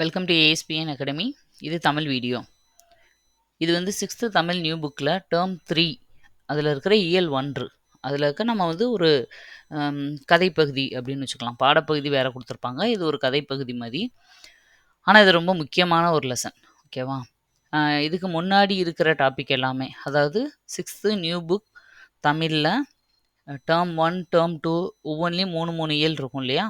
Welcome to ASPN academy இது Tamil video இது வந்து சிக்ஸ்த்து தமிழ் நியூ புக்கில் டேர்ம் த்ரீ அதில் இருக்கிற இயல் ஒன்று. அதில் இருக்க நம்ம வந்து ஒரு கதைப்பகுதி அப்படின்னு வச்சுக்கலாம். பாடப்பகுதி வேறு கொடுத்துருப்பாங்க. இது ஒரு கதைப்பகுதி மாதிரி. ஆனால் இது ரொம்ப முக்கியமான ஒரு லெசன் ஓகேவா இதுக்கு முன்னாடி இருக்கிற டாபிக் எல்லாமே. அதாவது சிக்ஸ்த்து நியூ புக் தமிழில் டேர்ம் ஒன் டேர்ம் டூ ஒவ்வொன்றிலையும் மூணு மூணு இயல் இருக்கும் இல்லையா?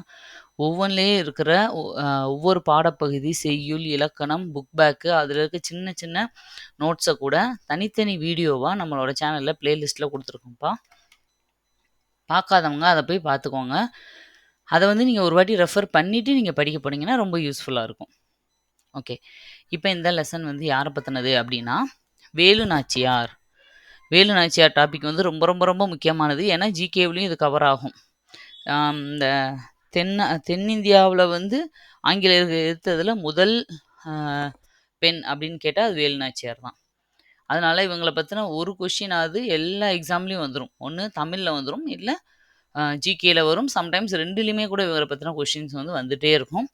ஒவ்வொன்றிலையும் இருக்கிற ஒ- ஒவ்வொரு பாடப்பகுதி செய்யுள் இலக்கணம் புக் பேக்கு அதில் இருக்க சின்ன சின்ன நோட்ஸை கூட தனித்தனி வீடியோவாக நம்மளோட சேனலில் ப்ளேலிஸ்ட்டில் கொடுத்துருக்கோம்ப்பா. பார்க்காதவங்க அதை போய் பார்த்துக்கோங்க அதை வந்து நீங்கள் ஒரு வாட்டி ரெஃபர் பண்ணிவிட்டு நீங்கள் படிக்க போனீங்கன்னா ரொம்ப யூஸ்ஃபுல்லாக இருக்கும். ஓகே இப்போ இந்த லெசன் வந்து யாரை பற்றினது அப்படின்னா வேலு நாச்சியார். வேலு நாச்சியார் டாபிக் வந்து ரொம்ப ரொம்ப ரொம்ப முக்கியமானது. ஏன்னா ஜிகேவிலையும் இது கவர் ஆகும். இந்த தென்ன தென்னிந்தியாவில் வந்து ஆங்கிலேயர்கள் எதிர்த்ததில் முதல் பெண் அப்படின்னு கேட்டால் அது வேலுநாச்சியார் தான். அதனால இவங்களை பற்றின ஒரு கொஷின் ஆகுது எல்லா எக்ஸாம்லேயும் வந்துடும் ஒன்று தமிழில் வந்துடும் இல்லை ஜிகேயில் வரும். சம்டைம்ஸ் ரெண்டுலேயுமே கூட இவங்களை பற்றின கொஷின்ஸ் வந்து வந்துகிட்டே இருக்கும்.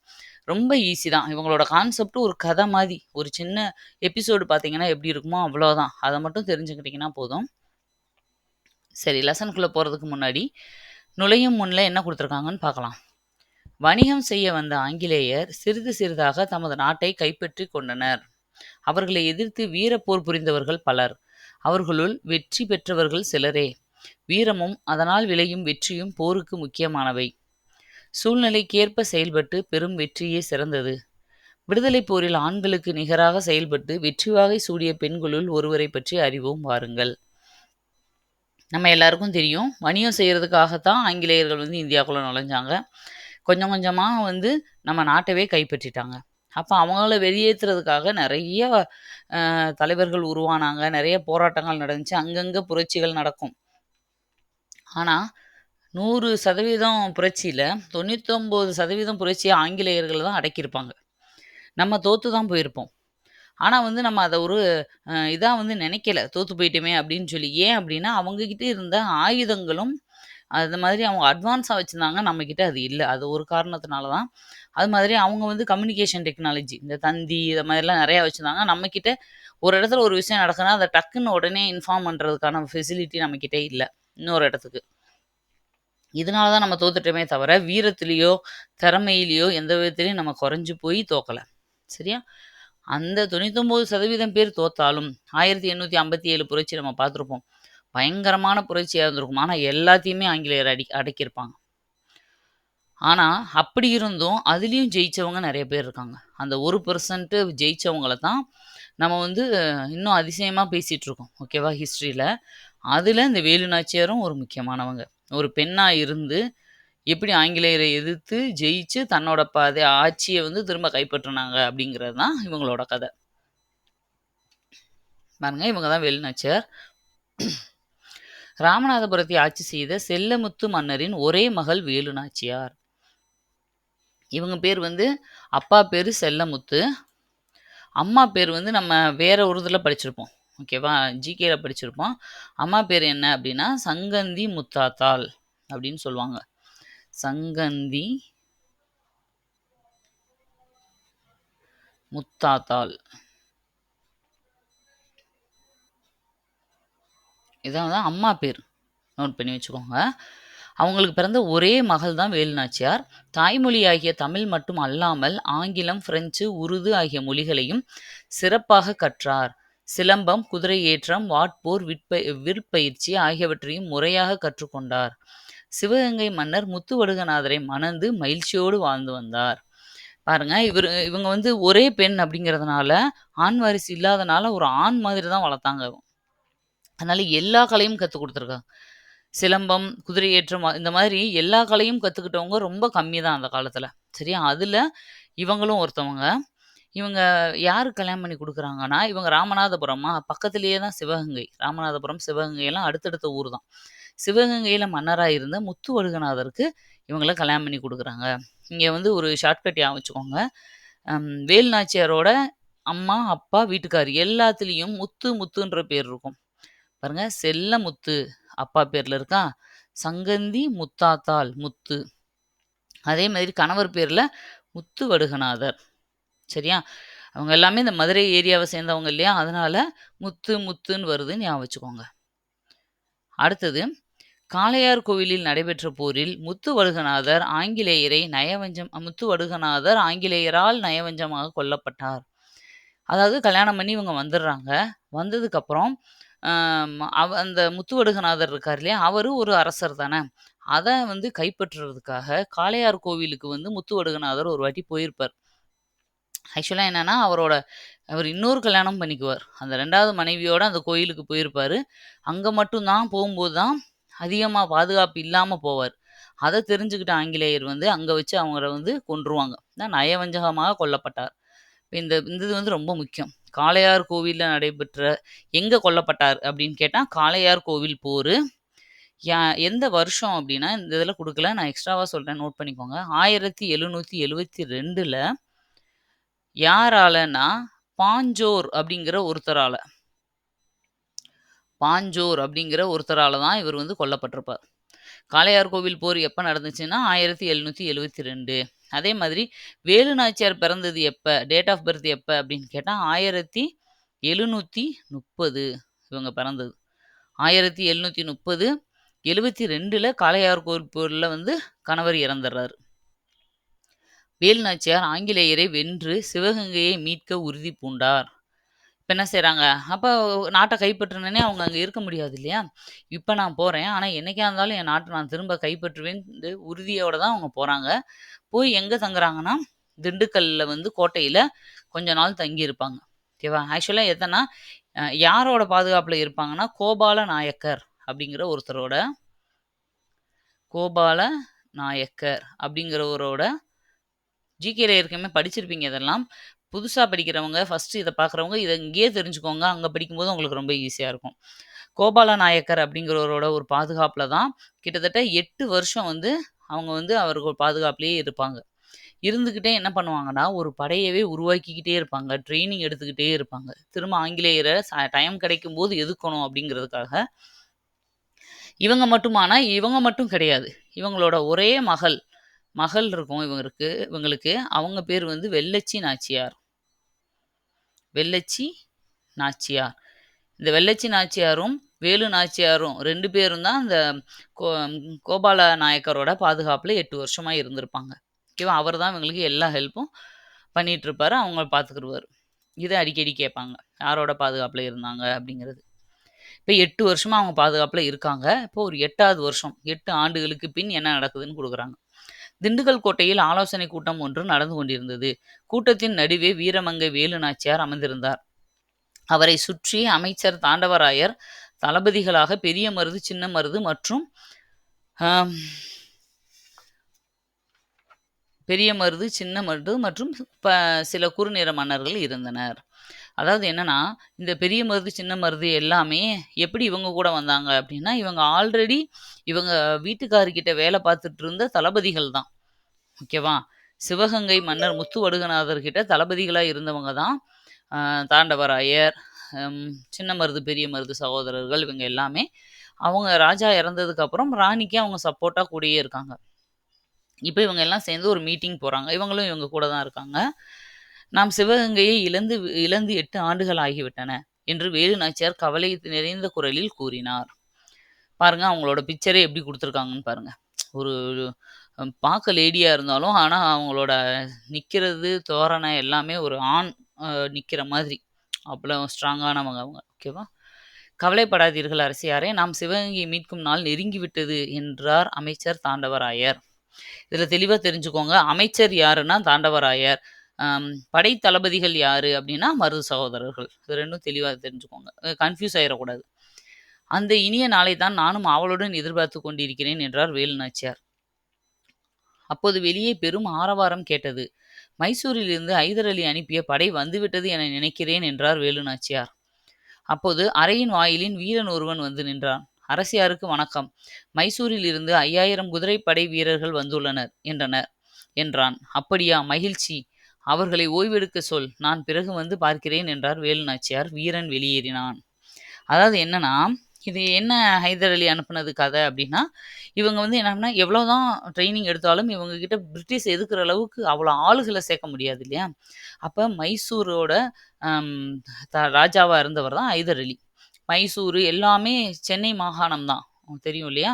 ரொம்ப ஈஸி தான். இவங்களோட கான்செப்ட் ஒரு கதை மாதிரி. ஒரு சின்ன எபிசோடு பார்த்தீங்கன்னா எப்படி இருக்குமோ அவ்வளோதான் அதை மட்டும் தெரிஞ்சுக்கிட்டிங்கன்னா போதும். சரி லெசனுக்குள்ளே போகிறதுக்கு முன்னாடி நுழையும் முன்னில் என்ன கொடுத்துருக்காங்கன்னு பார்க்கலாம். வணிகம் செய்ய வந்த ஆங்கிலேயர் சிறிது சிறிதாக தமது நாட்டை கைப்பற்றி கொண்டனர். அவர்களை எதிர்த்து வீரப்போர் புரிந்தவர்கள் பலர். அவர்களுள் வெற்றி பெற்றவர்கள் சிலரே. வீரமும் அதனால் விளையும் வெற்றியும் போருக்கு முக்கியமானவை. சூழ்நிலைக்கேற்ப செயல்பட்டு பெரும் வெற்றியே சிறந்தது. விடுதலைப் போரில் ஆண்களுக்கு நிகராக செயல்பட்டு வெற்றி வாகை சூடிய பெண்களுள் ஒருவரை பற்றி அறிவோம் வாருங்கள். நம்ம எல்லாருக்கும் தெரியும் வணிகம் செய்கிறதுக்காகத்தான் ஆங்கிலேயர்கள் வந்து இந்தியாவுக்குள்ளே நுழைஞ்சாங்க. கொஞ்சம் கொஞ்சமாக வந்து நம்ம நாட்டவே கைப்பற்றிட்டாங்க. அப்போ அவங்கள வெளியேற்றுறதுக்காக நிறைய தலைவர்கள் உருவானாங்க. நிறைய போராட்டங்கள் நடந்துச்சு. அங்கங்கே புரட்சிகள் நடக்கும். ஆனால் நூறு சதவீதம் புரட்சியில் தொண்ணூத்தொம்பது சதவீதம் புரட்சியை ஆங்கிலேயர்கள் தான் அடக்கியிருப்பாங்க. நம்ம தோற்று தான் போயிருப்போம். ஆனால் வந்து நம்ம அதை ஒரு இதாக வந்து நினைக்கல. தோற்று போயிட்டோமே அப்படின்னு சொல்லி. ஏன் அப்படின்னா அவங்கக்கிட்ட இருந்த ஆயுதங்களும் அது மாதிரி அவங்க அட்வான்ஸாக வச்சுருந்தாங்க நம்மக்கிட்ட அது இல்லை. அது ஒரு காரணத்தினால தான் அது மாதிரி அவங்க வந்து கம்யூனிகேஷன் டெக்னாலஜி இந்த தந்தி இதை மாதிரிலாம் நிறையா வச்சுருந்தாங்க. நம்மக்கிட்ட ஒரு இடத்துல ஒரு விஷயம் நடக்குதுன்னா அதை டக்குன்னு உடனே இன்ஃபார்ம் பண்ணுறதுக்கான ஃபெசிலிட்டி நம்மக்கிட்ட இல்லை. இன்னொரு இடத்துக்கு. இதனால தான் நம்ம தோத்துட்டோமே தவிர வீரத்திலேயோ திறமையிலையோ எந்த விதத்துலையும் நம்ம குறைஞ்சு போய் தோக்கலை. சரியா? அந்த தொண்ணூத்தொம்பது சதவீதம் பேர் தோத்தாலும் ஆயிரத்தி எண்ணூற்றி ஐம்பத்தி ஏழு புரட்சி நம்ம பார்த்துருப்போம். பயங்கரமான புரட்சியாக இருந்திருக்கும். ஆனால் எல்லாத்தையுமே ஆங்கிலேயர் அடி அடக்கியிருப்பாங்க. ஆனால் அப்படி இருந்தும் அதுலேயும் ஜெயித்தவங்க நிறைய பேர் இருக்காங்க. அந்த ஒரு பர்சன்ட்டு ஜெயித்தவங்கள தான் நம்ம வந்து இன்னும் அதிசயமாக பேசிகிட்ருக்கோம் ஓகேவா ஹிஸ்ட்ரியில் அதில் இந்த வேலு நாச்சியாரும் ஒரு முக்கியமானவங்க. ஒரு பெண்ணாக இருந்து எப்படி ஆங்கிலேயரை எதிர்த்து ஜெயிச்சு தன்னோட பாதை ஆட்சியை வந்து திரும்ப கைப்பற்றினாங்க அப்படிங்கிறது தான் இவங்களோட கதை. பாருங்க இவங்க தான் வேலு நாச்சியார். ராமநாதபுரத்தை ஆட்சி செய்த செல்லமுத்து மன்னரின் ஒரே மகள் வேலு நாச்சியார் இவங்க பேர் வந்து அப்பா பேர் செல்லமுத்து. அம்மா பேர் வந்து நம்ம வேற ஒரு இதில் படிச்சிருப்போம் ஓகேவா ஜிகேல படிச்சிருப்போம். அம்மா பேர் என்ன அப்படின்னா சங்கந்தி முத்தாத்தாள் அப்படின்னு சொல்லுவாங்க. சங்கந்தி முத்தாத்தாள். இதான் தான் அம்மா பேர். நோட் பண்ணி வச்சுக்கோங்க. அவங்களுக்கு பிறந்த ஒரே மகள் தான் வேலுநாச்சியார். தாய்மொழி ஆகிய தமிழ் மட்டும் அல்லாமல் ஆங்கிலம் பிரெஞ்சு உருது ஆகிய மொழிகளையும் சிறப்பாக கற்றார். சிலம்பம் குதிரை ஏற்றம் வாட்போர் விற்ப விற்பயிற்சி ஆகியவற்றையும் முறையாக கற்றுக்கொண்டார். சிவகங்கை மன்னர் முத்துவடுகநாதரை மணந்து மகிழ்ச்சியோடு வாழ்ந்து வந்தார். பாருங்க இவர் இவங்க வந்து ஒரே பெண் அப்படிங்கிறதுனால ஆண் வாரிசு இல்லாதனால ஒரு ஆண் மாதிரி தான் வளர்த்தாங்க. அதனால எல்லா கலையும் கற்றுக் கொடுத்துருக்காங்க. சிலம்பம் குதிரையேற்றம் இந்த மாதிரி எல்லா கலையும் கற்றுக்கிட்டவங்க ரொம்ப கம்மி தான் அந்த காலத்தில். சரியா? அதில் இவங்களும் ஒருத்தவங்க. இவங்க யாருக்கு கல்யாணம் பண்ணி கொடுக்குறாங்கன்னா இவங்க ராமநாதபுரமா பக்கத்துலேயே தான் சிவகங்கை. ராமநாதபுரம் சிவகங்கை எல்லாம் அடுத்தடுத்த ஊர் தான் சிவகங்கையில் மன்னராக இருந்த முத்து வடுகநாதருக்கு இவங்கள கல்யாணம் பண்ணி கொடுக்குறாங்க. இங்கே வந்து ஒரு ஷார்ட்கட் ஞாபகம் வச்சுக்கோங்க. ஹம், வேலு நாச்சியாரோட அம்மா அப்பா வீட்டுக்கார் எல்லாத்துலேயும் முத்து முத்துன்ற பேர் இருக்கும். பாருங்க செல்ல முத்து அப்பா பேர்ல இருக்கா சங்கந்தி முத்தாத்தாள் முத்து அதே மாதிரி கணவர் பேர்ல முத்து வடுகநாதர் சரியா? அவங்க எல்லாமே இந்த மதுரை ஏரியாவை சேர்ந்தவங்க இல்லையா? அதனால முத்து, முத்துன்னு வருதுன்னு ஞாபகம் வச்சுக்கோங்க. அடுத்தது, காளையார் கோவிலில் நடைபெற்ற போரில் முத்துவடுகநாதர் ஆங்கிலேயரை நயவஞ்சம் முத்து வடுகநாதர் ஆங்கிலேயரால் நயவஞ்சமாக கொல்லப்பட்டார். அதாவது கல்யாணம் பண்ணி இவங்க வந்துடுறாங்க. வந்ததுக்கப்புறம் அவ அந்த முத்துவடுகநாதர் இருக்கார் இல்லையா? அவரு ஒரு அரசர் தானே! அத வந்து கைப்பற்றுறதுக்காக காளையார் கோவிலுக்கு வந்து முத்துவடுகநாதர் ஒரு வாட்டி போயிருப்பார். ஆக்சுவலா என்னன்னா, அவரோட அவர் இன்னொரு கல்யாணம் பண்ணிக்குவார். அந்த 2வது மனைவியோட அந்த கோயிலுக்கு போயிருப்பாரு. அங்க மட்டும் தான் போம்போது தான் அதிகமா பாதுகாப்பு இல்லாம போவார். அத தெரிஞ்சுக்கிட்ட ஆங்கிலேயர் வந்து அங்க வச்சு அவங்கள வந்து கொன்றுவாங்க. தான் நயவஞ்சகமாக கொல்லப்பட்டார். இந்த இந்த இது வந்து ரொம்ப முக்கியம். காளையார் கோவிலில் நடைபெற்ற எங்கே கொல்லப்பட்டார் அப்படின்னு கேட்டால் காளையார் கோவில் போர் யா எந்த வருஷம் அப்படின்னா, இந்த இதில் கொடுக்கல நான் எக்ஸ்ட்ராவாக சொல்கிறேன் நோட் பண்ணிக்கோங்க. 1772ல யாராலன்னா, பாஞ்சோர் அப்படிங்கிற ஒருத்தரால் பாஞ்சோர் அப்படிங்கிற ஒருத்தரால் தான் இவர் வந்து கொல்லப்பட்டிருப்பார். காளையார் கோவில் போர் எப்போ நடந்துச்சுன்னா, 1772. அதே மாதிரி வேலு நாச்சியார் பிறந்தது எப்போ டேட் ஆஃப் பர்த் எப்போ அப்படின்னு கேட்டால் ஆயிரத்தி எழுநூற்றி முப்பது இவங்க பிறந்தது. 1730 72ல காளையார் கோவில் வந்து கணவர் இறந்துடுறாரு வேலு நாச்சியார் ஆங்கிலேயரை வென்று சிவகங்கையை மீட்க உறுதி பூண்டார். இப்ப என்ன செய்றாங்க? அப்ப நாட்ட கைப்பற்றணுன்னே அவங்க அங்க இருக்க முடியாது இல்லையா? இப்ப நான் போறேன். ஆனா என்னைக்கா இருந்தாலும் என் நாட்ட நான் திரும்ப கைப்பற்றுவேன்னு உறுதியோட தான் அவங்க போறாங்க. போய் எங்க தங்குறாங்கன்னா, திண்டுக்கல்ல வந்து கோட்டையில கொஞ்ச நாள் தங்கியிருப்பாங்க. ஓகேவா? ஆக்சுவலா எதனா அ யாரோட பாதுகாப்புல இருப்பாங்கன்னா, கோபால நாயக்கர் அப்படிங்கிற ஒருத்தரோட கோபால நாயக்கர் அப்படிங்கிறவரோட ஜிகேல ஏற்கனவே படிச்சிருப்பீங்க இதெல்லாம். புதுசாக படிக்கிறவங்க, ஃபர்ஸ்ட்டு இதை பார்க்குறவங்க இதை இங்கேயே தெரிஞ்சுக்கோங்க. அங்கே படிக்கும்போது உங்களுக்கு ரொம்ப ஈஸியாக இருக்கும். கோபால நாயக்கர் அப்படிங்கிறவரோட ஒரு பாதுகாப்பில் தான் கிட்டத்தட்ட எட்டு வருஷம் வந்து அவங்க வந்து அவருக்கு பாதுகாப்புலேயே இருப்பாங்க. இருந்துக்கிட்டே என்ன பண்ணுவாங்கன்னா, ஒரு படையவே உருவாக்கிக்கிட்டே இருப்பாங்க. ட்ரைனிங் எடுத்துக்கிட்டே இருப்பாங்க. திரும்ப ஆங்கிலேயரை ச டைம் கிடைக்கும்போது எதுக்கணும் அப்படிங்கிறதுக்காக. இவங்க மட்டுமானா, இவங்க மட்டும் கிடையாது. இவங்களோட ஒரே மகள் மகள் இருக்கும் இவங்களுக்கு இவங்களுக்கு. அவங்க பேர் வந்து வெள்ளச்சி நாச்சியார். வெள்ளச்சி நாச்சியார். இந்த வெள்ளச்சி நாச்சியாரும், வேலு நாச்சியாரும் ரெண்டு பேரும் தான் இந்த கோ கோபால நாயக்கரோட பாதுகாப்பில் எட்டு வருஷமாக இருந்திருப்பாங்க. ஓகேவா? அவர் தான் இவங்களுக்கு எல்லா ஹெல்ப்பும் பண்ணிகிட்ருப்பார் அவங்க பார்த்துக்கிருவாரு. இதை அடிக்கடி கேட்பாங்க. யாரோட பாதுகாப்பில் இருந்தாங்க அப்படிங்கிறது. இப்போ எட்டு வருஷமாக அவங்க பாதுகாப்பில் இருக்காங்க. இப்போ ஒரு எட்டாவது வருஷம் எட்டு ஆண்டுகளுக்கு பின் என்ன நடக்குதுன்னு கொடுக்குறாங்க திண்டுக்கல் கோட்டையில் ஆலோசனை கூட்டம் ஒன்று நடந்து கொண்டிருந்தது. கூட்டத்தின் நடுவே வீரமங்கை வேலு நாச்சியார் அமர்ந்திருந்தார். அவரை சுற்றி அமைச்சர் தாண்டவராயர், தளபதிகளாக பெரிய மருது, சின்ன மருது மற்றும் பெரிய மருது, சின்ன மருது மற்றும் ப சில குறுநிற மன்னர்கள் இருந்தனர். அதாவது என்னென்னா இந்த பெரிய மருது, சின்ன மருது எல்லாமே எப்படி இவங்க கூட வந்தாங்க அப்படின்னா, இவங்க ஆல்ரெடி இவங்க வீட்டுக்காரர்கிட்ட வேலை பார்த்துட்டு இருந்த தளபதிகள் தான். ஓகேவா? சிவகங்கை மன்னர் முத்துவடுகநாதர்கிட்ட தளபதிகளாக இருந்தவங்க தான் தாண்டவராயர், சின்ன மருது, பெரிய மருது சகோதரர்கள் இவங்க எல்லாமே. அவங்க ராஜா இறந்ததுக்கப்புறம் ராணிக்கு அவங்க சப்போர்ட்டாக கூடயே இருக்காங்க. இப்போ இவங்க எல்லாம் சேர்ந்து ஒரு மீட்டிங் போகிறாங்க இவங்களும் இவங்க கூட தான் இருக்காங்க. "நாம் சிவகங்கையை இழந்து இழந்து எட்டு ஆண்டுகள் ஆகிவிட்டன" என்று வேலு நாச்சியார் கவலை நிறைந்த குரலில் கூறினார். பாருங்க அவங்களோட பிக்சரே எப்படி கொடுத்துருக்காங்கன்னு பாருங்க. ஒரு பார்க்க லேடியாக இருந்தாலும், ஆனால் அவங்களோட நிற்கிறது தோரணை எல்லாமே ஒரு ஆண் நிற்கிற மாதிரி. அவ்வளோ ஸ்ட்ராங்கானவங்க அவங்க. ஓகேவா? "கவலைப்படாதீர்கள் அரசியாரே! நாம் சிவகங்கையை மீட்கும் நாள் நெருங்கிவிட்டது" என்றார் அமைச்சர் தாண்டவராயர். இதில் தெளிவாக தெரிஞ்சுக்கோங்க. அமைச்சர் யாருன்னா தாண்டவராயர். படை தளபதிகள் யாரு அப்படின்னா மருது சகோதரர்கள். இது ரெண்டும் தெளிவாக தெரிஞ்சுக்கோங்க. கன்ஃபியூஸ் கன்ஃப்யூஸ் "அந்த இனிய நாளை தான் நானும் ஆவலுடன் எதிர்பார்த்துக் கொண்டிருக்கிறேன்" என்றார் வேலு நாச்சியார். அப்போது வெளியே பெரும் ஆரவாரம் கேட்டது. "மைசூரிலிருந்து ஹைதர் அலி அனுப்பிய படை வந்துவிட்டது என நினைக்கிறேன்" என்றார் வேலு நாச்சியார். அப்போது அறையின் வாயிலின் வீரன் ஒருவன் வந்து நின்றான். "அரசியாருக்கு வணக்கம். மைசூரில் இருந்து 5000 குதிரைப்படை வீரர்கள் வந்துள்ளனர்" என்றனர் என்றான். "அப்படியா? மகிழ்ச்சி. அவர்களை ஓய்வெடுக்க சொல். நான் பிறகு வந்து பார்க்கிறேன்" என்றார் வேலு நாச்சியார். வீரன் வெளியேறினான். அதாவது என்னன்னா, இது என்ன ஹைதர் அலி அனுப்புனது கதை அப்படின்னா, இவங்க வந்து என்னன்னா, எவ்வளோதான் ட்ரைனிங் எடுத்தாலும் இவங்க கிட்ட பிரிட்டிஷ் எதுக்குற அளவுக்கு அவ்வளோ ஆளுகளை சேர்க்க முடியாது இல்லையா? அப்போ மைசூரோட அம் த ராஜாவாக இருந்தவர் தான் ஹைதர் அலி. மைசூர் எல்லாமே சென்னை மாகாணம் தான். தெரியும் இல்லையா?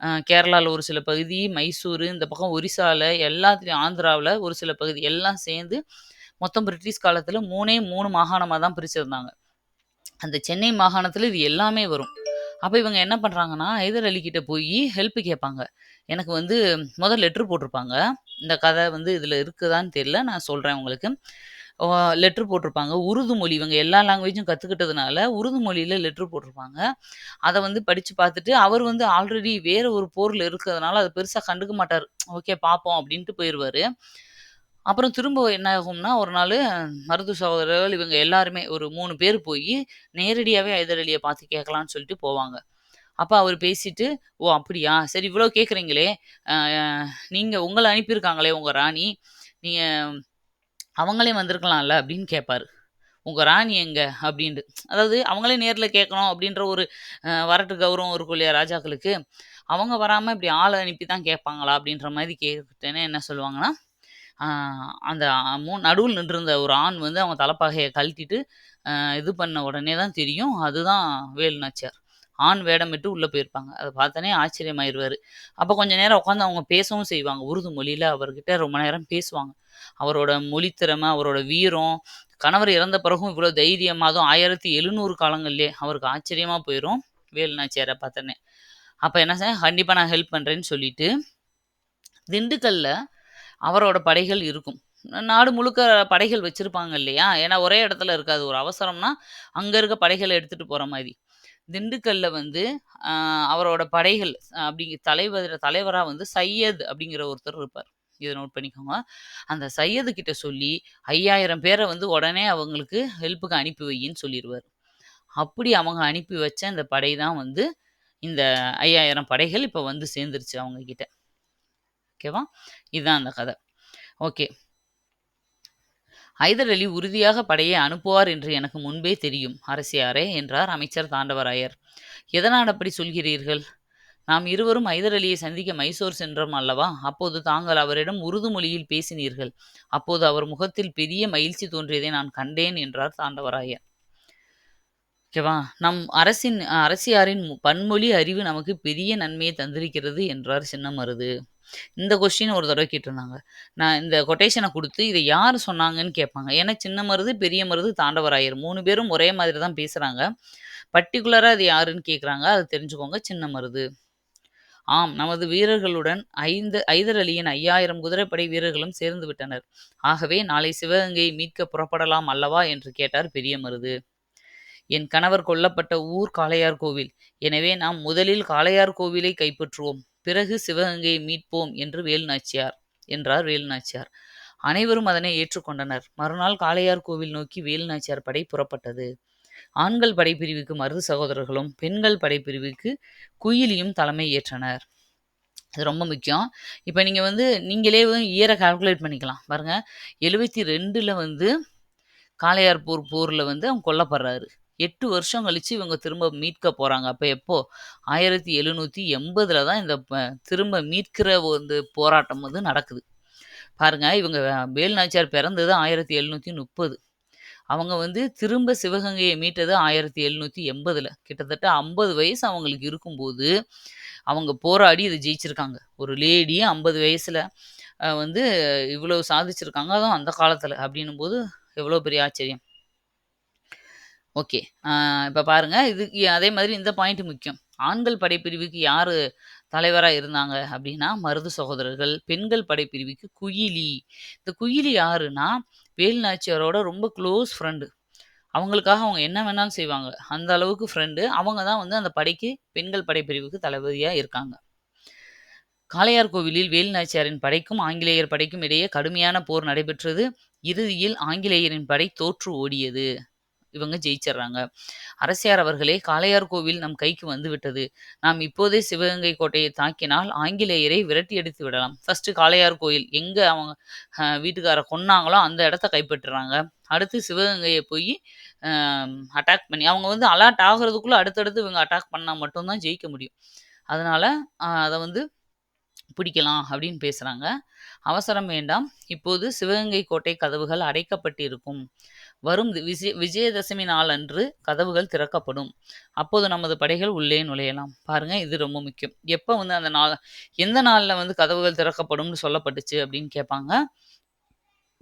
அ கேரளால ஒரு சில பகுதி, மைசூரு, இந்த பக்கம் ஒரிசால எல்லாத்துலயும் ஆந்திராவுல ஒரு சில பகுதி எல்லாம் சேர்ந்து மொத்தம் பிரிட்டிஷ் காலத்துல 3ஏ 3 மாகாணமா தான் பிரிச்சிருந்தாங்க. அந்த சென்னை மாகாணத்துல இது எல்லாமே வரும். அப்ப இவங்க என்ன பண்றாங்கன்னா, ஹைதர் அலி கிட்ட போயி ஹெல்ப் கேட்பாங்க. எனக்கு வந்து மொத லெட்டர் போட்டிருப்பாங்க. இந்த கதை வந்து இதுல இருக்குதான்னு தெரியல. நான் சொல்றேன் உங்களுக்கு. ஒ லெட்டர் போட்டிருப்பாங்க. உருது மொழி இவங்க எல்லா லாங்குவேஜும் கத்துக்கிட்டதுனால, உருது மொழியில லெட்டர் போட்டிருப்பாங்க. அத வந்து படிச்சு பார்த்துட்டு, அவர் வந்து ஆல்ரெடி வேற ஒரு போர்ல இருக்கிறதுனால, அத பெருசா கண்டுக்க மாட்டாரு. ஓகே பார்ப்போம் அப்படின்ட்டு போயிருவாரு. அப்புறம் திரும்ப என்ன ஆகும்னா, ஒரு நாளு மருது சகோதரர்கள் இவங்க எல்லாருமே ஒரு 3 பேர் போயி, நேரடியாவே ஹைதர் அலிய பார்த்து கேட்கலான்னு சொல்லிட்டு போவாங்க. அப்ப அவரு பேசிட்டு, "ஓ! அப்படியா? சரி இவ்வளோ கேட்குறீங்களே, அ நீங்க உங்கள அனுப்பியிருக்காங்களே உங்க ராணி, நீங்க அவங்களே வந்திருக்கலாம்ல" அப்படின்னு கேட்பாரு. உங்கள் ராணி எங்கே அப்படின்ட்டு. அதாவது அவங்களே நேரில் கேட்கணும் அப்படின்ற ஒரு வரட்டு கௌரவம் இருக்கும் இல்லையா ராஜாக்களுக்கு. அவங்க வராமல் இப்படி ஆளை அனுப்பி தான் கேட்பாங்களா? அப்படின்ற மாதிரி கேட்டேன்னு என்ன சொல்லுவாங்கன்னா, அந்த மூ நடுவில் நின்றிருந்த ஒரு ஆண் வந்து அவங்க தலைப்பாகையை கழட்டிட்டு, இது பண்ண உடனே தான் தெரியும், அதுதான் வேலு நாச்சியார். ஆண் வேடமிட்டு உள்ளே போயிருப்பாங்க. அதை பார்த்தோன்னே ஆச்சரியமாயிருவார் அப்போ கொஞ்ச நேரம் உட்காந்து அவங்க பேசவும் செய்வாங்க. உருது மொழியில் அவர்கிட்ட ரொம்ப நேரம் பேசுவாங்க. அவரோட மொழி திறமை, அவரோட வீரம், கணவர் இறந்த பிறகும் இவ்வளோ தைரியமாக அதுவும் 1700 காலங்கள்லயே அவருக்கு ஆச்சரியமாக போயிடும் வேலு நாச்சியார அப்போ என்ன செ கண்டிப்பாக நான் ஹெல்ப் பண்ணுறேன்னு சொல்லிட்டு, திண்டுக்கல்ல அவரோட படைகள் இருக்கும். நாடு முழுக்க படைகள் வச்சுருப்பாங்க இல்லையா? ஏன்னா ஒரே இடத்துல இருக்காது. ஒரு அவசரம்னா, அங்கே இருக்க படைகளை எடுத்துகிட்டு போகிற மாதிரி திண்டுக்கல்ல வந்து அவரோட படைகள் அப்படிங்கிற தலைவர் தலைவராக வந்து சையத் அப்படிங்கிற ஒருத்தர் இருப்பார். இதை நோட் பண்ணிக்கோங்க. அந்த சையது கிட்ட சொல்லி ஐயாயிரம் பேரை வந்து உடனே அவங்களுக்கு ஹெல்ப்புக்கு அனுப்பி வையின்னு சொல்லிடுவார் அப்படி அவங்க அனுப்பி வச்ச இந்த படை தான் வந்து இந்த 5000 படைகள் இப்ப வந்து சேர்ந்துருச்சு அவங்க கிட்ட. ஓகேவா? இதுதான் அந்த கதை. ஓகே. ஹைதர் அலி உறுதியாக படையை அனுப்புவார் என்று எனக்கு முன்பே தெரியும், அரசியாரே என்றார் அமைச்சர் தாண்டவராயர். எதனால் அப்படி சொல்கிறீர்கள்? நாம் இருவரும் ஹைதர் அலியை சந்திக்க மைசூர் சென்றோம் அல்லவா? அப்போது தாங்கள் அவரிடம் உருது மொழியில் பேசினீர்கள். அப்போது அவர் முகத்தில் பெரிய மகிழ்ச்சி தோன்றியதை நான் கண்டேன் என்றார் தாண்டவராயர். ஓகேவா? நம் அரசின் அரசியாரின் பன்மொழி அறிவு நமக்கு பெரிய நன்மையை தந்திருக்கிறது என்றார் சின்னமருது. இந்த கொஸ்டின் ஒரு தடவை கேட்டிருந்தாங்க. நான் இந்த கொட்டேஷனை கொடுத்து இதை யார் சொன்னாங்கன்னு கேட்பாங்க. ஏன்னா சின்ன மருது, பெரிய மருது, தாண்டவராயர் மூணு பேரும் ஒரே மாதிரி தான் பேசுகிறாங்க பர்டிகுலராக அது யாருன்னு கேட்குறாங்க. அதை தெரிஞ்சுக்கோங்க. சின்ன மருது. ஆம். நமது வீரர்களுடன் ஐந்து ஐதர் அலியின் 5000 குதிரைப்படை வீரர்களும் சேர்ந்து விட்டனர். ஆகவே நாளை சிவகங்கையை மீட்க புறப்படலாம் அல்லவா? என்று கேட்டார் பெரிய மருது. என் கணவர் கொல்லப்பட்ட ஊர் காளையார் கோவில் எனவே நாம் முதலில் காளையார் கோவிலை கைப்பற்றுவோம். பிறகு சிவகங்கையை மீட்போம் என்று வேலுநாச்சியார் என்றார் வேலுநாச்சியார். அனைவரும் அதனை ஏற்றுக்கொண்டனர். மறுநாள் காளையார் கோவில் நோக்கி வேலுநாச்சியார் படை புறப்பட்டது. ஆண்கள் படைப்பிரிவுக்கு மருது சகோதரர்களும், பெண்கள் படைப்பிரிவுக்கு குயிலியும் தலைமை ஏற்றனர். இது ரொம்ப முக்கியம். இப்போ நீங்கள் வந்து நீங்களே இயரை கால்குலேட் பண்ணிக்கலாம். பாருங்கள் எழுபத்தி ரெண்டில் வந்து காளையார்பூர் போரில் வந்து அவங்க கொல்லப்படுறாரு. எட்டு வருஷம் கழித்து இவங்க திரும்ப மீட்க எப்போது ஆயிரத்தி எப்போ? 1780ல தான் இந்த திரும்ப மீட்கிற வந்து போராட்டம் வந்து நடக்குது. பாருங்கள் இவங்க வேலு நாச்சியார் பிறந்தது 1730. அவங்க வந்து திரும்ப சிவகங்கையை மீட்டது 1780ல. கிட்டத்தட்ட 50 வயசு அவங்களுக்கு இருக்கும்போது, அவங்க போராடி இதை ஜெயிச்சிருக்காங்க. ஒரு லேடி 50 வயசுல வந்து இவ்வளவு சாதிச்சிருக்காங்க. அதுவும் அந்த காலத்துல. அப்படின்னும்போது எவ்வளோ பெரிய ஆச்சரியம். ஓகே. இப்போ பாருங்க இது அதே மாதிரி இந்த பாயிண்ட் முக்கியம். ஆண்கள் படைப்பிரிவுக்கு யார் தலைவராக இருந்தாங்க அப்படின்னா, மருது சகோதரர்கள். பெண்கள் படைப்பிரிவுக்கு குயிலி. இந்த குயிலி யாருன்னா, வேல் நாச்சியாரோட ரொம்ப க்ளோஸ் ஃப்ரெண்டு. அவங்களுக்காக அவங்க என்ன வேணாலும் செய்வாங்க. அந்த அளவுக்கு ஃப்ரெண்டு. அவங்க தான் வந்து அந்த படைக்கு பெண்கள் படைப்பிரிவுக்கு தளபதியாக இருக்காங்க. காளையார்கோவிலில் வேலு நாச்சியாரின் படைக்கும், ஆங்கிலேயர் படைக்கும் இடையே கடுமையான போர் நடைபெற்றது. இறுதியில் ஆங்கிலேயரின் படை தோற்று ஓடியது. இவங்க ஜெயிச்சிடுறாங்க அரசியார் அவர்களே காளையார் கோவில் நம் கைக்கு வந்து விட்டது. நாம் இப்போதே சிவகங்கை கோட்டையை தாக்கினால் ஆங்கிலேயரை விரட்டி அடித்து விடலாம். ஃபர்ஸ்ட் காளையார் கோயில் எங்க அவங்க வீட்டுக்காரர் வீட்டுக்கார கொன்னாங்களோ அந்த இடத்த கைப்பற்றுறாங்க. அடுத்து சிவகங்கையை போய் அட்டாக் பண்ணி அவங்க வந்து அலர்ட் ஆகிறதுக்குள்ள அடுத்தடுத்து இவங்க அட்டாக் பண்ணால் மட்டும்தான் ஜெயிக்க முடியும். அதனால அதை வந்து பிடிக்கலாம் அப்படின்னு பேசுகிறாங்க அவசரம் வேண்டாம். இப்போது சிவகங்கை கோட்டை கதவுகள் அடைக்கப்பட்டிருக்கும். வரும் விஜய விஜயதசமி நாளன்று கதவுகள் திறக்கப்படும். அப்போது நமது படைகள் உள்ளே நுழையலாம். பாருங்க இது ரொம்ப முக்கியம். எப்போ வந்து அந்த நாள் எந்த நாளில் வந்து கதவுகள் திறக்கப்படும்னு சொல்லப்பட்டுச்சு அப்படின்னு கேட்பாங்க.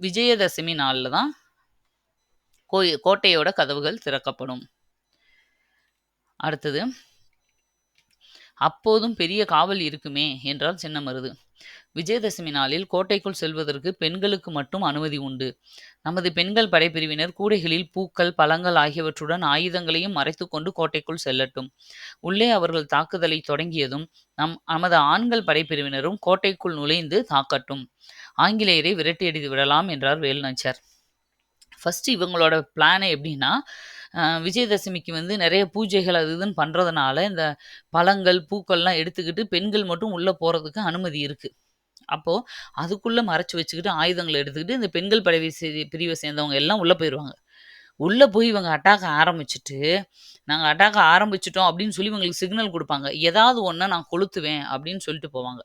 விஜயதசமி நாளில் தான் கோயில் கோட்டையோட கதவுகள் திறக்கப்படும். அடுத்தது அப்போதும் பெரிய காவல் இருக்குமே என்றால் சின்ன மருது விஜயதசமி நாளில் கோட்டைக்குள் செல்வதற்கு பெண்களுக்கு மட்டும் அனுமதி உண்டு. நமது பெண்கள் படைப்பிரிவினர் கூடைகளில் பூக்கள் பழங்கள் ஆகியவற்றுடன் ஆயுதங்களையும் மறைத்துக்கொண்டு கோட்டைக்குள் செல்லட்டும். உள்ளே அவர்கள் தாக்குதலை தொடங்கியதும் நம் நமது ஆண்கள் படைப்பிரிவினரும் கோட்டைக்குள் நுழைந்து தாக்கட்டும். ஆங்கிலேயரை விரட்டியடித்து விடலாம் என்றார் வேலுநாச்சியார் ஃபர்ஸ்ட் இவங்களோட பிளானே எப்படின்னா விஜயதசமிக்கு வந்து நிறைய பூஜைகள் அது இதுன்னு பண்ணுறதுனால இந்த பழங்கள் பூக்கள்லாம் எடுத்துக்கிட்டு பெண்கள் மட்டும் உள்ளே போகிறதுக்கு அனுமதி இருக்குது அப்போது அதுக்குள்ளே மறைச்சு வச்சுக்கிட்டு ஆயுதங்களை எடுத்துக்கிட்டு இந்த பெண்கள் படை பிரிவை சேர்ந்தவங்க எல்லாம் உள்ளே போயிடுவாங்க உள்ளே போய் இவங்க அட்டாக் ஆரம்பிச்சுட்டு நாங்கள் அட்டாக் ஆரம்பிச்சிட்டோம் அப்படின்னு சொல்லி இவங்களுக்கு சிக்னல் கொடுப்பாங்க. ஏதாவது ஒன்றை நான் கொளுத்துவேன் அப்படின்னு சொல்லிட்டு போவாங்க.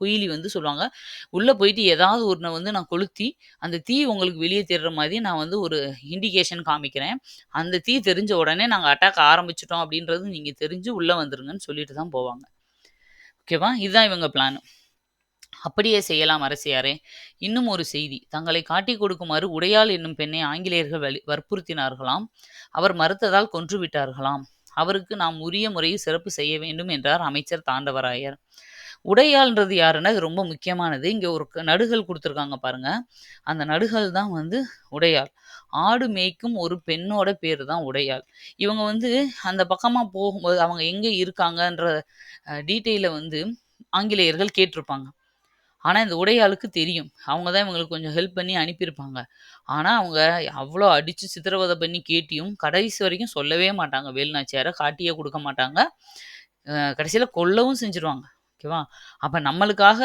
குயிலி வந்து சொல்லுவாங்க. உள்ளே போயிட்டு ஏதாவது ஒன்றை வந்து நான் கொளுத்தி அந்த தீ உங்களுக்கு வெளியே தெரிற மாதிரி நான் வந்து ஒரு இண்டிகேஷன் காமிக்கிறேன். அந்த தீ தெரிஞ்ச உடனே நாங்கள் அட்டாக் ஆரம்பிச்சிட்டோம் அப்படின்றது நீங்கள் தெரிஞ்சு உள்ளே வந்துருங்கன்னு சொல்லிட்டு தான் போவாங்க. ஓகேவா? இதுதான் இவங்க பிளான் அப்படியே செய்யலாம் அரசியாரே. இன்னும் ஒரு செய்தி. தங்களை காட்டிக் கொடுக்குமாறு உடையாள் என்னும் பெண்ணை ஆங்கிலேயர்கள் வலி வற்புறுத்தினார்களாம். அவர் மறுத்ததால் கொன்று விட்டார்களாம் அவருக்கு நாம் உரிய முறையில் சிறப்பு செய்ய வேண்டும் என்றார் அமைச்சர் தாண்டவராயர். உடையாள்ன்றது யாருன்னா இது ரொம்ப முக்கியமானது. இங்கே ஒரு க- நடுகள் கொடுத்துருக்காங்க பாருங்க. அந்த நடுகள் தான் வந்து உடையாள். ஆடு மேய்க்கும் ஒரு பெண்ணோட பேர் தான் உடையாள். இவங்க வந்து அந்த பக்கமாக போகும்போது அவங்க எங்கே இருக்காங்கன்ற டீட்டெயிலை வந்து ஆங்கிலேயர்கள் கேட்டிருப்பாங்க. ஆனால் இந்த உடையாளுக்கு தெரியும். அவங்க தான் இவங்களுக்கு கொஞ்சம் ஹெல்ப் பண்ணி அனுப்பியிருப்பாங்க. ஆனால் அவங்க அவ்வளோ அடித்து சித்திரவதை பண்ணி கேட்டியும் கடைசி வரைக்கும் சொல்லவே மாட்டாங்க. வேலுநாச்சியாரை காட்டியே கொடுக்க மாட்டாங்க. கடைசியில் கொல்லவும் செஞ்சுருவாங்க. ஓகேவா? அப்போ நம்மளுக்காக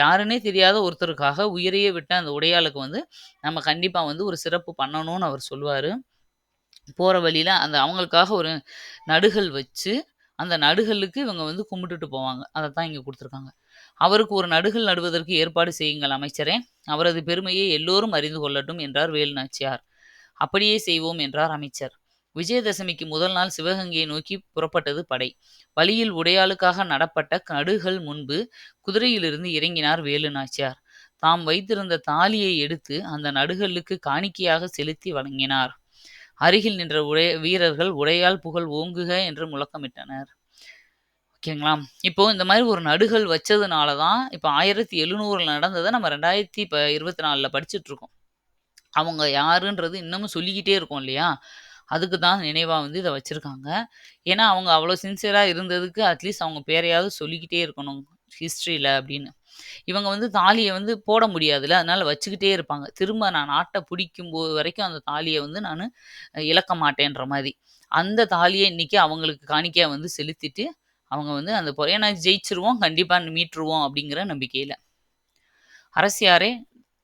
யாருன்னே தெரியாத ஒருத்தருக்காக உயிரையே விட்ட அந்த உடையாளுக்கு வந்து நம்ம கண்டிப்பாக வந்து ஒரு சிறப்பு பண்ணணும்னு அவர் சொல்லுவார். போகிற வழியில் அந்த அவங்களுக்காக ஒரு நடுகள் வச்சு அந்த நடுகளுக்கு இவங்க வந்து கும்பிட்டுட்டு போவாங்க. அதை தான் இங்கே கொடுத்துருக்காங்க. அவருக்கு ஒரு நடுகள் நடுவதற்கு ஏற்பாடு செய்யுங்கள் அமைச்சரே. அவரது பெருமையை எல்லோரும் அறிந்து கொள்ளட்டும் என்றார் வேலுநாச்சியார் அப்படியே செய்வோம் என்றார் அமைச்சர். விஜயதசமிக்கு முதல் நாள் சிவகங்கையை நோக்கி புறப்பட்டது படை. வழியில் உடையாளுக்காக நடப்பட்ட நடுகள் முன்பு குதிரையிலிருந்து இறங்கினார் வேலுநாச்சியார் தாம் வைத்திருந்த தாலியை எடுத்து அந்த நடுகளுக்கு காணிக்கையாக செலுத்தி வழங்கினார். அருகில் நின்ற உடைய வீரர்கள் உடையால் புகழ் ஓங்குக என்று முழக்கமிட்டனர். ஓகேங்களா? இப்போ இந்த மாதிரி ஒரு நடுகள் வச்சதுனால தான் இப்போ ஆயிரத்தி எழுநூறில் நடந்ததை நம்ம ரெண்டாயிரத்தி இப்போ இருபத்தி நாலில் படிச்சுட்ருக்கோம். அவங்க யாருன்றது இன்னமும் சொல்லிக்கிட்டே இருக்கோம் இல்லையா? அதுக்கு தான் நினைவாக வந்து இதை வச்சுருக்காங்க. ஏன்னா அவங்க அவ்வளோ சின்சியராக இருந்ததுக்கு அட்லீஸ்ட் அவங்க பேரையாவது சொல்லிக்கிட்டே இருக்கணும் ஹிஸ்ட்ரியில் அப்படின்னு. இவங்க வந்து தாலியை வந்து போட முடியாதுல்ல அதனால் வச்சுக்கிட்டே இருப்பாங்க. திரும்ப நான் நாட்டை பிடிக்கும் போது வரைக்கும் அந்த தாலியை வந்து நான் இழக்க மாட்டேன்ற மாதிரி. அந்த தாலியை இன்னைக்கு அவங்களுக்கு காணிக்கையாக வந்து செலுத்திட்டு அவங்க வந்து அந்த பொ- ஏன்னா ஜெயிச்சிருவோம் கண்டிப்பாக மீட்டுருவோம் அப்படிங்கிற நம்பிக்கையில். அரசியாரே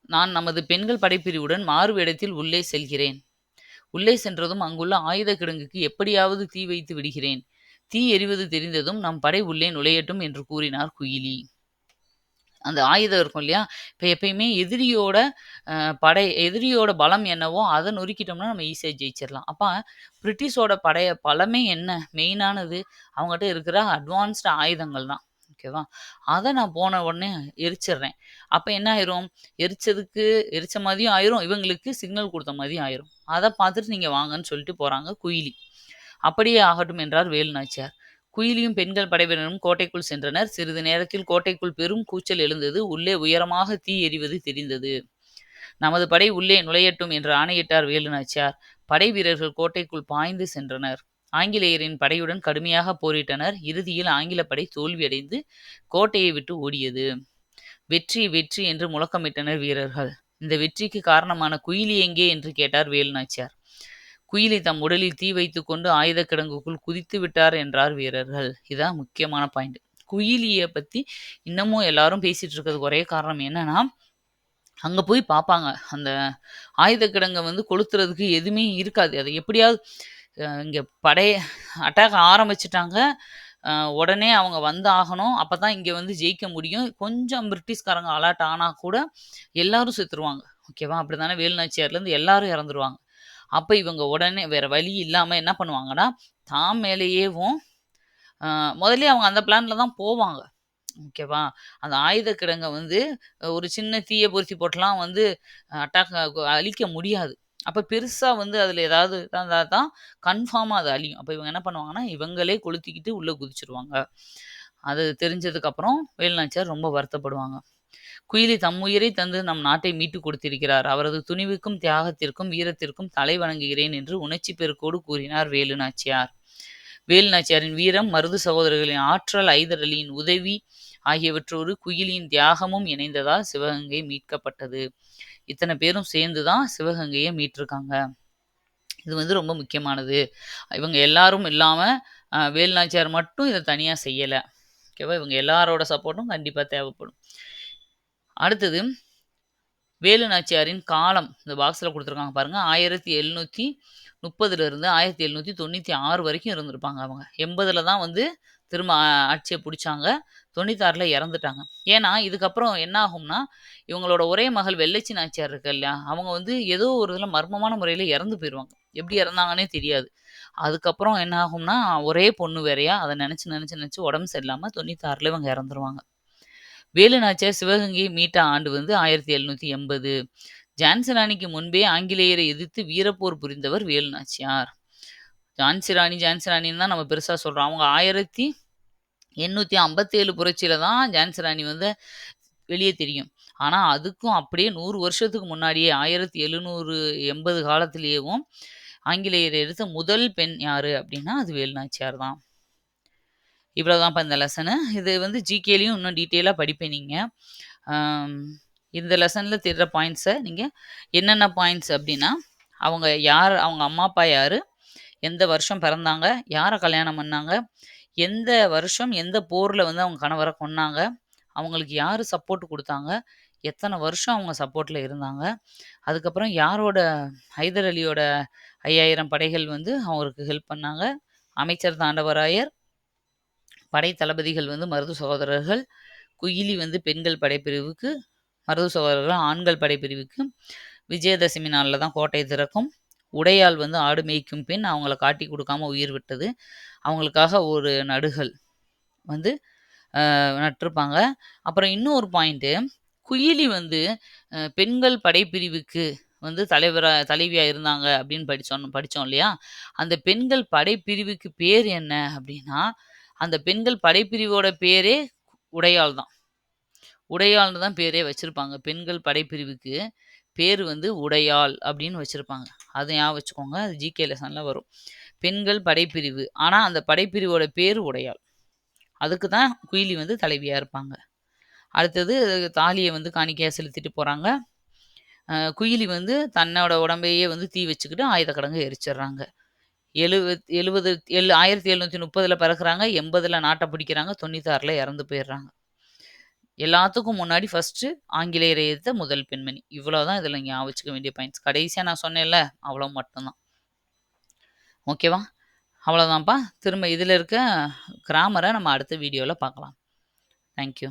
நான் நமது பெண்கள் படைப்பிரிவுடன் மாறுவேடத்தில் உள்ளே செல்கிறேன். உள்ளே சென்றதும் அங்குள்ள ஆயுத கிடங்குக்கு எப்படியாவது தீ வைத்து விடுகிறேன். தீ எரிவது தெரிந்ததும் நம் படை உள்ளே நுழையட்டும் என்று கூறினார் குயிலி. அந்த ஆயுதம் இருக்கும் இல்லையா? இப்போ எப்பயுமே எதிரியோட படை எதிரியோட பலம் என்னவோ அதை நொறுக்கிட்டோம்னா நம்ம ஈஸியாக ஜெயிச்சிடலாம் அப்போ பிரிட்டிஷோட படைய பலமே என்ன? மெயினானது அவங்ககிட்ட இருக்கிற அட்வான்ஸ்டு ஆயுதங்கள் தான். ஓகேவா அதை நான் போன உடனே எரிச்சிடுறேன் அப்போ என்ன ஆயிரும்? எரிச்சதுக்கு எரிச்ச மாதிரியும் ஆயிரும். இவங்களுக்கு சிக்னல் கொடுத்த மாதிரியும் ஆயிரும். அதை பார்த்துட்டு நீங்கள் வாங்கன்னு சொல்லிட்டு போகிறாங்க குயிலி. அப்படியே ஆகட்டும் என்றார் வேலுநாச்சியார். குயிலியும் பெண்கள் படைவீரனும் கோட்டைக்குள் சென்றனர். சிறிது நேரத்தில் கோட்டைக்குள் பெரும் கூச்சல் எழுந்தது. உள்ளே உயரமாக தீ எரிவது தெரிந்தது. நமது படை உள்ளே நுழையட்டும் என்று ஆணையிட்டார் வேலுநாச்சியார். படை வீரர்கள் கோட்டைக்குள் பாய்ந்து சென்றனர். ஆங்கிலேயரின் படையுடன் கடுமையாக போரிட்டனர். இறுதியில் ஆங்கில படை தோல்வியடைந்து கோட்டையை விட்டு ஓடியது. வெற்றி வெற்றி என்று முழக்கமிட்டனர் வீரர்கள். இந்த வெற்றிக்கு காரணமான குயிலி எங்கே? என்று கேட்டார் வேலுநாச்சியார். குயிலி தம் உடலில் தீ வைத்து கொண்டு ஆயுத கிடங்குக்குள் குதித்து விட்டார் என்றார் வீரர்கள். இதான் முக்கியமான பாயிண்ட் குயிலியை பத்தி இன்னமும் எல்லாரும் பேசிட்டு இருக்கிறதுக்கு ஒரே காரணம் என்னன்னா அங்க போய் பார்ப்பாங்க. அந்த ஆயுத கிடங்கை வந்து கொளுத்துறதுக்கு எதுவுமே இருக்காது. அதை எப்படியாவது இங்கே படைய அட்டாக் ஆரம்பிச்சிட்டாங்க. உடனே அவங்க வந்து ஆகணும் அப்போ தான் இங்கே வந்து ஜெயிக்க முடியும். கொஞ்சம் பிரிட்டிஷ்காரங்க அலர்ட் ஆனால் கூட எல்லாரும் செத்துருவாங்க. ஓகேவா? அப்படி தானே வேலுநாச்சியார்லேருந்து எல்லாரும் இறந்துருவாங்க. அப்போ இவங்க உடனே வேறு வழி இல்லாமல் என்ன பண்ணுவாங்கன்னா தாம் மேலேயேவும் ஆஹ் அவங்க அந்த பிளானில் தான் போவாங்க. ஓகேவா அந்த ஆயுத கிடங்கை வந்து ஒரு சின்ன தீய பொருத்தி போட்டெலாம் வந்து அட்டாக் அழிக்க முடியாது. அப்போ பெருசாக வந்து அதில் ஏதாவது இருந்தால் தான் கன்ஃபார்மாக அது அழியும். அப்போ இவங்க என்ன பண்ணுவாங்கன்னா இவங்களே கொளுத்திக்கிட்டு உள்ளே குதிச்சிருவாங்க. அது தெரிஞ்சதுக்கப்புறம் வேலு வேலுநாச்சியார் ரொம்ப வருத்தப்படுவாங்க. குயிலி தம் உயிரை தந்து நம் நாட்டை மீட்டுக் கொடுத்திருக்கிறார். அவரது துணிவுக்கும் தியாகத்திற்கும் வீரத்திற்கும் தலை வணங்குகிறேன் என்று உணர்ச்சி பெருக்கோடு கூறினார் வேலு நாச்சியார் வேலு நாச்சியாரின் வீரம் மருது சகோதரர்களின் ஆற்றல் ஐதரலியின் உதவி ஆகியவற்றோடு குயிலியின் தியாகமும் இணைந்ததால் சிவகங்கை மீட்கப்பட்டது. இத்தனை பேரும் சேர்ந்துதான் சிவகங்கையை மீட்டிருக்காங்க. இது வந்து ரொம்ப முக்கியமானது. இவங்க எல்லாரும் இல்லாம அஹ், வேலு நாச்சியார் மட்டும் இதை தனியா செய்யல. ஓகேவா? இவங்க எல்லாரோட சப்போர்ட்டும் கண்டிப்பா தேவைப்படும். அடுத்தது வேலு நாச்சியாரின் காலம். இந்த பாக்ஸில் கொடுத்துருக்காங்க பாருங்கள் ஆயிரத்தி எழுநூற்றி முப்பதுலேருந்து ஆயிரத்தி எழுநூற்றி தொண்ணூற்றி ஆறு வரைக்கும் இருந்திருப்பாங்க அவங்க. எண்பதுல தான் வந்து திரும்ப ஆட்சியை பிடிச்சாங்க. தொண்ணூத்தாறில் இறந்துட்டாங்க. ஏன்னா இதுக்கப்புறம் என்ன ஆகும்னா இவங்களோட ஒரே மகள் வெள்ளச்சி நாச்சியார் இருக்கு இல்லையா? அவங்க வந்து ஏதோ ஒரு இதில் மர்மமான முறையில் இறந்து போயிடுவாங்க எப்படி இறந்தாங்கன்னே தெரியாது. அதுக்கப்புறம் என்ன ஆகும்னா ஒரே பொண்ணு வேறையா? அதை நினச்சி நினச்சி நினச்சி உடம்பு சரியில்லாமல் தொண்ணூத்தாறில் இவங்க இறந்துருவாங்க. வேலுநாச்சியார் சிவகங்கையை மீட்ட ஆண்டு வந்து ஆயிரத்தி எழுநூற்றி எண்பது. ஜான்சி ராணிக்கு முன்பே ஆங்கிலேயரை எதிர்த்து வீரப்போர் புரிந்தவர் வேலுநாச்சியார். ஜான்சிராணி ஜான்சிராணின்னு ராணின்னு தான் நம்ம பெருசாக சொல்கிறோம் அவங்க ஆயிரத்தி எண்ணூற்றி ஐம்பத்தேழு புரட்சியில தான் ஜான்சிராணி வந்து வெளியே தெரியும். ஆனால் அதுக்கும் அப்படியே நூறு வருஷத்துக்கு முன்னாடியே ஆயிரத்தி எழுநூறு எண்பது காலத்திலேயேவும் ஆங்கிலேயரை எடுத்த முதல் பெண் யாரு அப்படின்னா அது வேலுநாச்சியார் தான். இவ்வளோதான்ப்பா இந்த லெசனு இது வந்து ஜிகேலையும் இன்னும் டீட்டெயிலாக படிப்பேன் நீங்கள் இந்த லெசனில் தெரிகிற பாயிண்ட்ஸை நீங்கள் என்னென்ன பாயிண்ட்ஸ் அப்படின்னா அவங்க யார் அவங்க அம்மா அப்பா யார் எந்த வருஷம் பிறந்தாங்க யாரை கல்யாணம் பண்ணாங்க எந்த வருஷம் எந்த போரில் வந்து அவங்க கணவரை கொன்னாங்க அவங்களுக்கு யார் சப்போர்ட் கொடுத்தாங்க எத்தனை வருஷம் அவங்க சப்போர்ட்டில் இருந்தாங்க அதுக்கப்புறம் யாரோட ஹைதர் அலியோட ஐயாயிரம் படைகள் வந்து அவருக்கு ஹெல்ப் பண்ணாங்க அமைச்சர் தாண்டவராயர் படை தளபதிகள் வந்து மருது சகோதரர்கள் குயிலி வந்து பெண்கள் படைப்பிரிவுக்கு மருது சகோதரர்கள் ஆண்கள் படைப்பிரிவுக்கு விஜயதசமி நாளில் தான் கோட்டை திறக்கும். உடையாள் வந்து ஆடு மேய்க்கும் பெண் அவங்கள காட்டி கொடுக்காம உயிர் விட்டது. அவங்களுக்காக ஒரு நடுகள் வந்து நட்டிருப்பாங்க. அப்புறம் இன்னொரு பாயிண்ட்டு குயிலி வந்து பெண்கள் படைப்பிரிவுக்கு வந்து தலைவராக தலைவியாக இருந்தாங்க அப்படின்னு படித்தோம் படித்தோம் இல்லையா? அந்த பெண்கள் படைப்பிரிவுக்கு பேர் என்ன அப்படின்னா அந்த பெண்கள் படைப்பிரிவோட பேரே உடையாள் தான். உடையாள்னு தான் பேரே வச்சுருப்பாங்க. பெண்கள் படைப்பிரிவுக்கு பேர் வந்து உடையாள் அப்படின்னு வச்சுருப்பாங்க. அதை ஞாபகம் வச்சுக்கோங்க. அது ஜிகே லெசனில் வரும். பெண்கள் படைப்பிரிவு. ஆனால் அந்த படைப்பிரிவோட பேர் உடையாள். அதுக்கு தான் குயிலி வந்து தலைவியாக இருப்பாங்க. அடுத்தது தாலியை வந்து காணிக்கையாக செலுத்திட்டு போகிறாங்க குயிலி வந்து தன்னோட உடம்பையே வந்து தீ வச்சுக்கிட்டு ஆயுத கடங்கு எரிச்சிடுறாங்க. எழுவத் எழுபது எழு ஆயிரத்தி எழுநூற்றி முப்பதில் பிறக்குறாங்க எண்பதில் நாட்டை பிடிக்கிறாங்க தொண்ணூத்தாறில் இறந்து போயிடுறாங்க. எல்லாத்துக்கும் முன்னாடி ஃபஸ்ட்டு ஆங்கிலேயரை எதிர்த்த முதல் பெண்மணி. இவ்வளோ தான் இதில் ஞாபகம் வச்சுக்க வேண்டிய பாயிண்ட்ஸ் கடைசியாக நான் சொன்னேன்ல அவ்வளோ மட்டும்தான். ஓகேவா அவ்வளோதான்ப்பா திரும்ப இதில் இருக்க கிராமரை நம்ம அடுத்த வீடியோவில் பார்க்கலாம். தேங்க்யூ